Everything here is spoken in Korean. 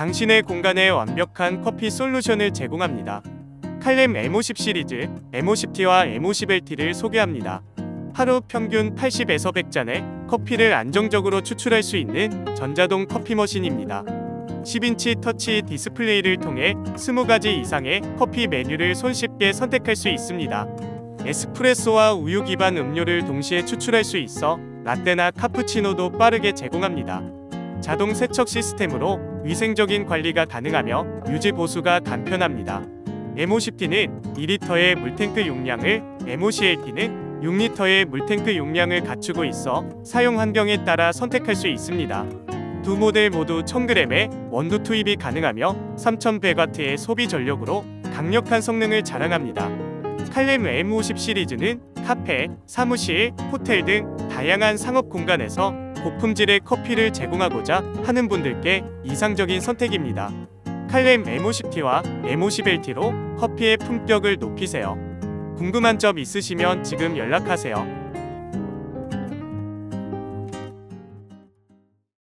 당신의 공간에 완벽한 커피 솔루션을 제공합니다. 칼렘 M50 시리즈 M50T와 M50LT를 소개합니다. 하루 평균 80에서 100잔의 커피를 안정적으로 추출할 수 있는 전자동 커피 머신입니다. 10인치 터치 디스플레이를 통해 20가지 이상의 커피 메뉴를 손쉽게 선택할 수 있습니다. 에스프레소와 우유 기반 음료를 동시에 추출할 수 있어 라떼나 카푸치노도 빠르게 제공합니다. 자동 세척 시스템으로 위생적인 관리가 가능하며 유지 보수가 간편합니다. M50T는 2리터의 물탱크 용량을, M50LT는 6리터의 물탱크 용량을 갖추고 있어 사용 환경에 따라 선택할 수 있습니다. 두 모델 모두 1000g의 원두 투입이 가능하며 3100W의 소비 전력으로 강력한 성능을 자랑합니다. 칼렘 M50 시리즈는 카페, 사무실, 호텔 등 다양한 상업 공간에서 고품질의 커피를 제공하고자 하는 분들께 이상적인 선택입니다. 칼렘 M50T와 M50LT로 커피의 품격을 높이세요. 궁금한 점 있으시면 지금 연락하세요.